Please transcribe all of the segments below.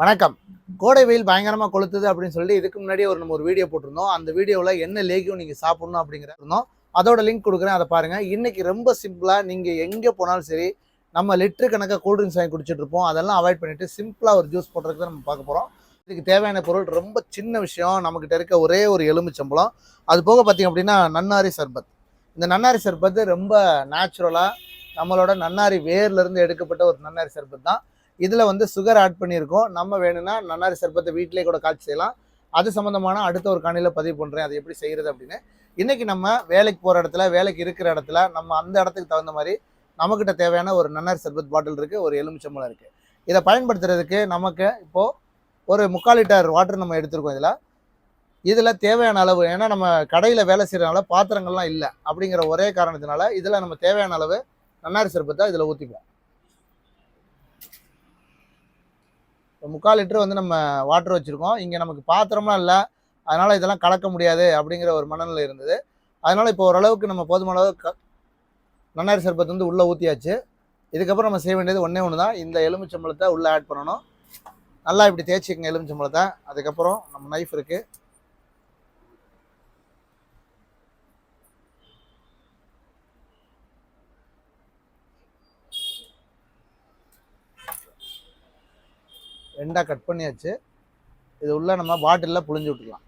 வணக்கம். கோடை வெயில் பயங்கரமாக கொளுத்துது அப்படின்னு சொல்லி இதுக்கு முன்னாடி ஒரு நம்ம ஒரு வீடியோ போட்டிருந்தோம். அந்த வீடியோவில் என்ன லேகியம் நீங்கள் சாப்பிடணும் அப்படிங்கிறோம் அதோட லிங்க் கொடுக்குறேன் அதை பாருங்கள் இன்றைக்கி ரொம்ப சிம்பிளாக நீங்கள் எங்கே போனாலும் சரி நம்ம லிட்டரு கணக்காக கூல்ட்ரிங்க்ஸ் வாங்கி குடிச்சிட்டு இருப்போம். அதெல்லாம் அவாய்ட் பண்ணிவிட்டு சிம்பிளாக ஒரு ஜூஸ் போடுறதுக்கு நம்ம பார்க்க போகிறோம் இதுக்கு தேவையான பொருள் ரொம்ப சின்ன விஷயம். நம்மக்கிட்ட இருக்க ஒரே ஒரு எலுமிச்சம்பழம். அது போக பார்த்தீங்க அப்படின்னா நன்னாரி சர்பத். இந்த நன்னாரி சர்பத்து ரொம்ப நேச்சுரலாக நம்மளோட நன்னாரி வேர்லேருந்து எடுக்கப்பட்ட ஒரு நன்னாரி சர்பத் தான். இதில் வந்து சுகர் ஆட் பண்ணியிருக்கோம். நம்ம வேணும்னா நன்னாரி சர்பத்தை வீட்டிலே கூட காட்சி செய்யலாம். அது சம்மந்தமான அடுத்த ஒரு காணியில் பதிவு பண்ணுறேன் அது எப்படி செய்கிறது அப்படின்னு. இன்றைக்கி நம்ம வேலைக்கு போகிற இடத்துல வேலைக்கு இருக்கிற இடத்துல நம்ம அந்த இடத்துக்கு தகுந்த மாதிரி நம்மக்கிட்ட தேவையான ஒரு நன்னாரி சர்பத் பாட்டில் இருக்குது ஒரு எலுமிச்சம்பழம் இருக்குது இதை பயன்படுத்துறதுக்கு நமக்கு இப்போது ஒரு முக்கால் லிட்டர் வாட்டர் நம்ம எடுத்துருக்கோம் இதில். இதில் தேவையான அளவு ஏன்னா நம்ம கடையில் வேலை செய்கிறனால பாத்திரங்கள்லாம் இல்லை அப்படிங்கிற ஒரே காரணத்தினால இதில் நம்ம தேவையான அளவு நன்னாரி சர்பத்தை இதில் ஊற்றிப்போம் முக்கால் லிட்டர் வந்து நம்ம வாட்டர் வச்சுருக்கோம். இங்கே நமக்கு பாத்திரம்லாம் இல்லை. அதனால் இதெல்லாம் கலக்க முடியாது அப்படிங்கிற ஒரு மனநிலை இருந்தது. அதனால் இப்போ ஓரளவுக்கு நம்ம போதுமான அளவு க நன்னாரி சர்பத் வந்து உள்ளே ஊற்றியாச்சு இதுக்கப்புறம் நம்ம செய்ய வேண்டியது ஒன்றே ஒன்று தான் இந்த எலுமிச்சம்பழத்தை உள்ளே ஆட் பண்ணணும். நல்லா இப்படி தேய்ச்சிக்கங்க எலுமிச்சம்பழத்தை. அதுக்கப்புறம் நம்ம நைஃப் இருக்குது ரெண்டாக கட் பண்ணியாச்சு. இது உள்ளே நம்ம பாட்டிலில் புழிஞ்சு விட்டுக்கலாம்.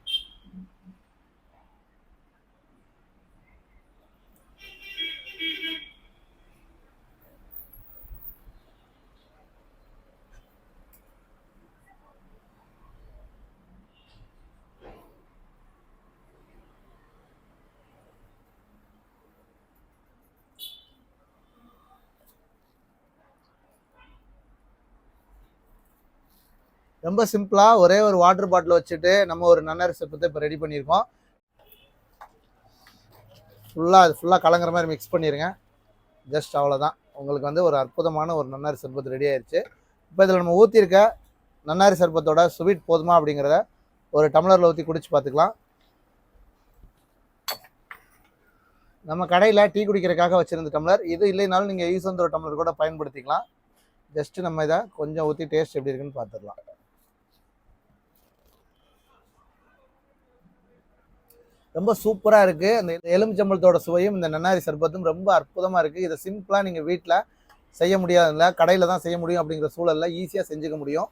ரொம்ப சிம்பிளாக ஒரே ஒரு வாட்டர் பாட்டில் வச்சுட்டு நம்ம ஒரு நன்னாரி சிற்பத்தை இப்போ ரெடி பண்ணியிருக்கோம். ஃபுல்லாக அது ஃபுல்லாக கலங்குற மாதிரி மிக்ஸ் பண்ணிடுங்க ஜஸ்ட் அவ்வளோதான் உங்களுக்கு வந்து ஒரு அற்புதமான ஒரு நன்னாரி சர்பத் ரெடி ஆயிடுச்சு இப்போ இதில் நம்ம ஊற்றிருக்க நன்னாரி சர்பத்தோட ஸ்வீட் போதுமா அப்படிங்கிறத ஒரு டம்ளரில் ஊற்றி குடிச்சு பார்த்துக்கலாம். நம்ம கடையில் டீ குடிக்கிறதுக்காக வச்சுருந்த டம்ளர் இது இல்லைனாலும் நீங்கள் ஈசந்தோர் டம்ளர் கூட பயன்படுத்திக்கலாம். ஜஸ்ட்டு நம்ம இதை கொஞ்சம் ஊற்றி டேஸ்ட் எப்படி இருக்குன்னு பார்த்துடலாம். ரொம்ப சூப்பராக இருக்குது அந்த எலுமிச்சம்பழத்தோட சுவையும் இந்த நன்னாரி சர்பத்தும் ரொம்ப அற்புதமாக இருக்குது இதை சிம்பிளாக நீங்கள் வீட்டில் செய்ய முடியாதுல்ல கடையில் தான் செய்ய முடியும் அப்படிங்கிற சூழலில் ஈஸியாக செஞ்சுக்க முடியும்.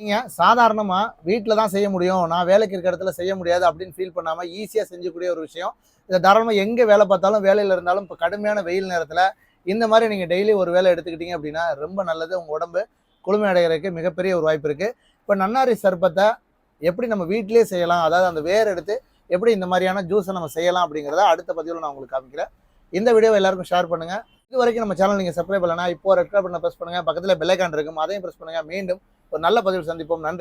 நீங்கள் சாதாரணமாக வீட்டில் தான் செய்ய முடியும். நான் வேலைக்கு இருக்கிற இடத்துல செய்ய முடியாது அப்படின்னு ஃபீல் பண்ணாமல் ஈஸியாக செஞ்சக்கூடிய ஒரு விஷயம். இதை தாராளமாக எங்கே வேலை பார்த்தாலும் வேலையில் இருந்தாலும் இப்போ கடுமையான வெயில் நேரத்தில் இந்த மாதிரி நீங்கள் டெய்லி ஒரு வேலை எடுத்துக்கிட்டீங்க அப்படின்னா ரொம்ப நல்லது. உங்கள் உடம்பு குளுமை அடைகிறதுக்கு மிகப்பெரிய ஒரு வாய்ப்பு இருக்குது இப்போ நன்னாரி சர்பத்தை எப்படி நம்ம வீட்டிலேயே செய்யலாம்? அதாவது அந்த வேர் எடுத்து எப்படி இந்த மாதிரியான ஜூஸை நம்ம செய்யலாம் அப்படிங்கிறத அடுத்த பதிவில் நான் உங்களுக்கு காமிக்கிறேன். இந்த வீடியோவை எல்லாருக்கும் ஷேர் பண்ணுங்கள் இது வரைக்கும் நம்ம சேனல் நீங்கள் சப்ஸ்கிரைப் பண்ணலனா இப்போ ரெட் பண்ண ப்ரெஸ் பண்ணுங்கள் பக்கத்தில் பெல்லைக்கான் இருக்கும். அதையும் ப்ரெஸ் பண்ணுங்கள் மீண்டும் ஒரு நல்ல பதிவு சந்திப்போம். நன்றி.